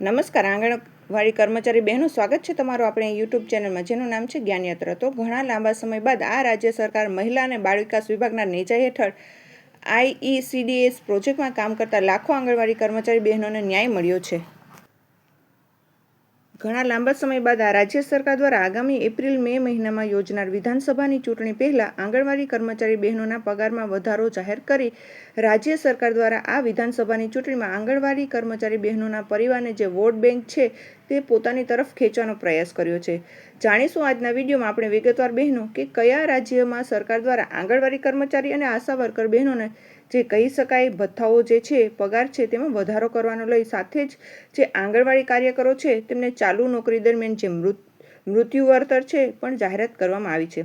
નમસ્કાર, આંગણવાડી કર્મચારી બહેનું, સ્વાગત છે તમારું આપણે યુટ્યુબ ચેનલમાં, જેનું નામ છે જ્ઞાનયાત્રા. તો ઘણા લાંબા સમય બાદ આ રાજ્ય સરકાર મહિલા અને બાળ વિકાસ વિભાગના નેજા હેઠળ આઈઈસીડીએસ પ્રોજેક્ટમાં કામ કરતા લાખો આંગણવાડી કર્મચારી બહેનોને ન્યાય મળ્યો છે. ઘણા લાંબા સમય બાદ આ રાજ્ય સરકાર દ્વારા આગામી એપ્રિલ, મે મહિનામાં યોજનાર વિધાનસભાની ચૂંટણી પહેલા આંગણવાડી કર્મચારી બહેનોના પગારમાં વધારો જાહેર કરી રાજ્ય સરકાર દ્વારા આ વિધાનસભાની ચૂંટણીમાં આંગણવાડી કર્મચારી બહેનોના પરિવારને જે વોટ બેંક છે તે પોતાની તરફ ખેંચવાનો પ્રયાસ કર્યો છે. જાણીશું આજના વિડીયોમાં આપણે વિગતવાર બહેનો કે કયા રાજ્યમાં સરકાર દ્વારા આંગણવાડી કર્મચારી અને આશા વર્કર બહેનોને જે કહી શકાય ભથ્થાઓ જે છે, પગાર છે, તેમાં વધારો કરવાનો લઈ સાથે જ જે આંગણવાડી કાર્યકરો છે, તેમને ચાલુ નોકરી દરમિયાન જે મૃત, મૃત્યુ વળતર છે પણ જાહેરાત કરવામાં આવી છે.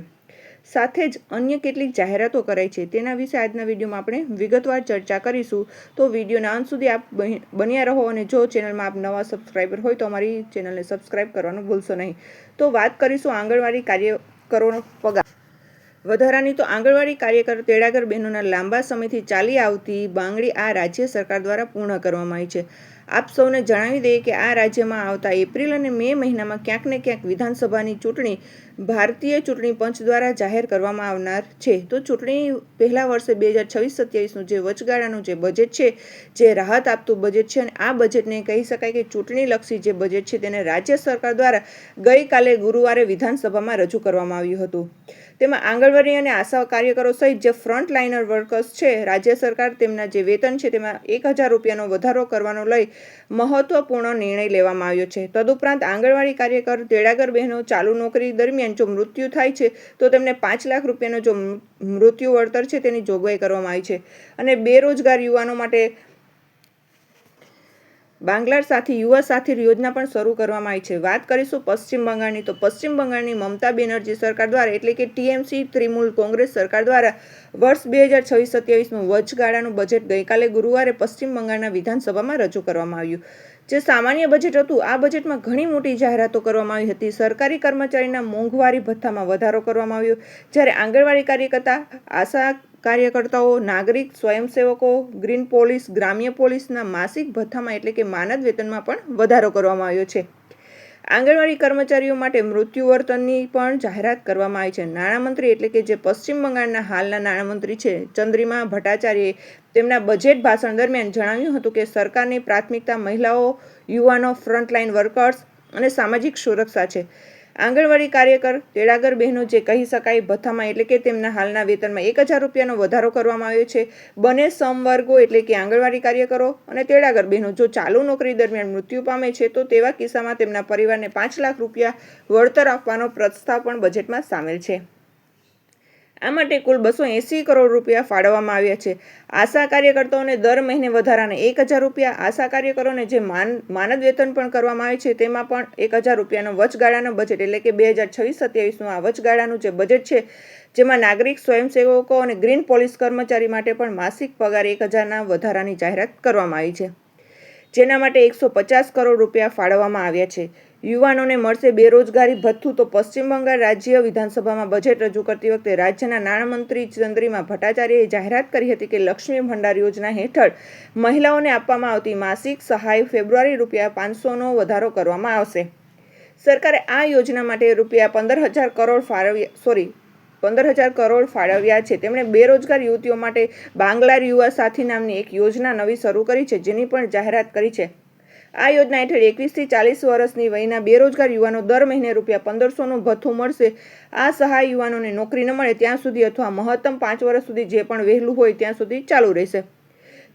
સાથે જ અન્ય કેટલીક જાહેરાતો કરાઈ છે, તેના વિશે આજના વિડીયોમાં આપણે વિગતવાર ચર્ચા કરીશું. તો વિડીયોના અંત સુધી આપ બન્યા રહો અને જો ચેનલમાં આપ નવા સબસ્ક્રાઈબર હોય તો અમારી ચેનલને સબસ્ક્રાઈબ કરવાનું ભૂલશો નહીં. તો વાત કરીશું આંગણવાડી કાર્યકરોનો પગાર વધારાની તો આંગણવાડી કાર્યકર તેડાગર બહેનોના લાંબા સમયથી ચાલી આવતી માંગણી આ રાજ્ય સરકાર દ્વારા પૂર્ણ કરવામાં આવી છે. આપ સૌને જણાવી દઈએ કે આ રાજ્યમાં આવતા એપ્રિલ અને મે મહિનામાં ક્યાંક ને ક્યાંક વિધાનસભાની ચૂંટણી ભારતીય ચૂંટણી પંચ દ્વારા જાહેર કરવામાં આવનાર છે. તો ચૂંટણી પહેલા વર્ષે બે હજાર છવ્વીસ સત્યાવીસનું જે વચગાળાનું જે બજેટ છે, જે રાહત આપતું બજેટ છે અને આ બજેટને કહી શકાય કે ચૂંટણીલક્ષી જે બજેટ છે તેને રાજ્ય સરકાર દ્વારા ગઈકાલે ગુરુવારે વિધાનસભામાં રજૂ કરવામાં આવ્યું હતું. તેમાં આંગણવાડી અને આશા કાર્યકરો સહિત જે ફ્રન્ટ લાઇનર વર્કર્સ છે, રાજ્ય સરકાર તેમના જે વેતન છે તેમાં એક હજાર રૂપિયાનો વધારો કરવાનો લઈ મહત્વપૂર્ણ નિર્ણય લેવામાં આવ્યો છે. તદુપરાંત આંગણવાડી કાર્યકર, તેડાગર બહેનો, ચાલુ નોકરી દરમિયાન જો મૃત્યુ થાય છે, તો તેમને પાંચ લાખ રૂપિયાનો જો મૃત્યુ વળતર છે તેની જોગવાઈ કરવામાં આવી છે. અને બેરોજગાર યુવાનો માટે બાંગ્લાર સાથે યુવા સાથી યોજના પણ શરૂ કરવામાં આવી છે. વાત કરીશું પશ્ચિમ બંગાળની. તો પશ્ચિમ બંગાળની મમતા બેનર્જી સરકાર દ્વારા એટલે કે ટીએમસી તૃણમૂલ કોંગ્રેસ સરકાર દ્વારા વર્ષ બે હજાર છવ્વીસ સત્યાવીસનું વચગાળાનું બજેટ ગઈકાલે ગુરુવારે પશ્ચિમ બંગાળના વિધાનસભામાં રજૂ કરવામાં આવ્યું. જે સામાન્ય બજેટ હતું, આ બજેટમાં ઘણી મોટી જાહેરાતો કરવામાં આવી હતી. સરકારી કર્મચારીના મોંઘવારી ભથ્થામાં વધારો કરવામાં આવ્યો. જ્યારે આંગણવાડી કાર્યકર્તા આશા કાર્યકર્તાઓ, નાગરિક, સ્વયંસેવકો, ગ્રીન પોલીસ, ગ્રામ્ય પોલીસના માસિક ભથ્થામાં એટલે કે માનદ વેતનમાં પણ વધારો કરવામાં આવ્યો છે. આંગણવાડી કર્મચારીઓ માટે મૃત્યુ વર્તનની પણ જાહેરાત કરવામાં આવી છે. નાણામંત્રી એટલે કે જે પશ્ચિમ બંગાળના હાલના નાણામંત્રી છે, ચંદ્રિમા ભટ્ટાચાર્યએ તેમના બજેટ ભાષણ દરમિયાન જણાવ્યું હતું કે સરકારની પ્રાથમિકતા મહિલાઓ, યુવાનો, ફ્રન્ટલાઇન વર્કર્સ અને સામાજિક સુરક્ષા છે. આંગણવાડી કાર્યકર તેડાગર બહેનો જે કહી શકાય ભથ્થામાં એટલે કે તેમના હાલના વેતનમાં એક હજાર રૂપિયાનો વધારો કરવામાં આવ્યો છે. બંને સમવર્ગો એટલે કે આંગણવાડી કાર્યકરો અને તેડાગર બહેનો જો ચાલુ નોકરી દરમિયાન મૃત્યુ પામે છે, તો તેવા કિસ્સામાં તેમના પરિવારને પાંચ લાખ રૂપિયા વળતર આપવાનો પ્રસ્તાવ પણ બજેટમાં સામેલ છે. આ માટે કુલ બસો એંસી કરોડ રૂપિયા ફાળવવામાં આવ્યા છે. આશા કાર્યકર્તાઓને દર મહિને વધારાના એક હજાર રૂપિયા, આશા કાર્યકરોને જે માન, માનદ વેતન પણ કરવામાં આવે છે, તેમાં પણ એક હજાર રૂપિયાનો વચગાળાનો બજેટ એટલે કે બે હજાર છવ્વીસ સત્યાવીસનું આ વચગાળાનું જે બજેટ છે, જેમાં નાગરિક સ્વયંસેવકો અને ગ્રીન પોલીસ કર્મચારી માટે પણ માસિક પગાર એક હજારના વધારાની જાહેરાત કરવામાં આવી છે. જેના માટે એકસો પચાસ કરોડ રૂપિયા ફાળવવામાં આવ્યા છે. યુવાનોને મળશે બેરોજગારી ભથ્થું તો પશ્ચિમ બંગાળ રાજ્ય વિધાનસભામાં બજેટ રજૂ કરતી વખતે રાજ્યના નાણામંત્રી ચંદ્રિમા ભટ્ટાચાર્યએ જાહેરાત કરી હતી કે લક્ષ્મી ભંડાર યોજના હેઠળ મહિલાઓને આપવામાં આવતી માસિક સહાય ફેબ્રુઆરી રૂપિયા પાંચસોનો વધારો કરવામાં આવશે. સરકારે આ યોજના માટે રૂપિયા પંદર હજાર કરોડ ફાળવ્યા, સોરી પંદર હજાર કરોડ ફાળવ્યા છે. તેમણે બેરોજગાર યુવતીઓ માટે બાંગ્લાર યુવા સાથી નામની એક યોજના નવી શરૂ કરી છે, જેની પણ જાહેરાત કરી છે. આ યોજના હેઠળ એકવીસથી ચાલીસ વર્ષની વયના બેરોજગાર યુવાનો દર મહિને રૂપિયા પંદરસોનું ભથ્થું મળશે. આ સહાય યુવાનોને નોકરી ન મળે ત્યાં સુધી અથવા મહત્તમ પાંચ વર્ષ સુધી જે પણ વહેલું હોય ત્યાં સુધી ચાલુ રહેશે.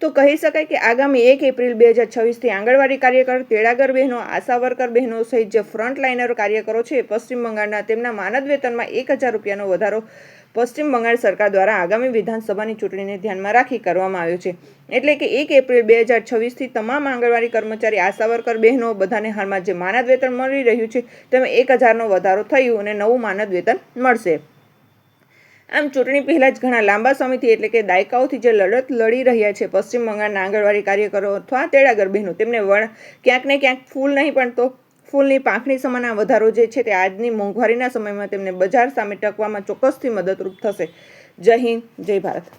તો કહી શકાય કે આગામી એક એપ્રિલ બે હજાર છવ્વીસથી આંગણવાડી કાર્યકર તેડાગર બહેનો આશા વર્કર બહેનો સહિત જે ફ્રન્ટ લાઇનર કાર્યકરો છે, પશ્ચિમ બંગાળના તેમના માનદ વેતનમાં એક હજાર રૂપિયાનો વધારો પશ્ચિમ બંગાળ સરકાર દ્વારા આગામી વિધાનસભાની ચૂંટણીને ધ્યાનમાં રાખી કરવામાં આવ્યો છે. એટલે કે એક એપ્રિલ બે હજાર છવ્વીસથી તમામ આંગણવાડી કર્મચારી આશા વર્કર બહેનો બધાને હાલમાં જે માનદ વેતન મળી રહ્યું છે, તેમાં એક હજારનો વધારો થયું અને નવું માનદ વેતન મળશે. આમ ચૂંટણી પહેલાં જ ઘણા લાંબા સમયથી એટલે કે દાયકાઓથી જે લડત લડી રહ્યા છે, પશ્ચિમ બંગાળના આંગણવાડી કાર્યકરો અથવા તેડાગર બહેનો, તેમને વણ ક્યાંક ને ક્યાંક ફૂલ નહીં, પણ તો ફૂલની પાંખડી સમાના વધારો જે છે તે આજની મોંઘવારીના સમયમાં તેમને બજાર સામે ટકવામાં ચોક્કસથી મદદરૂપ થશે. જય હિન્દ, જય ભારત.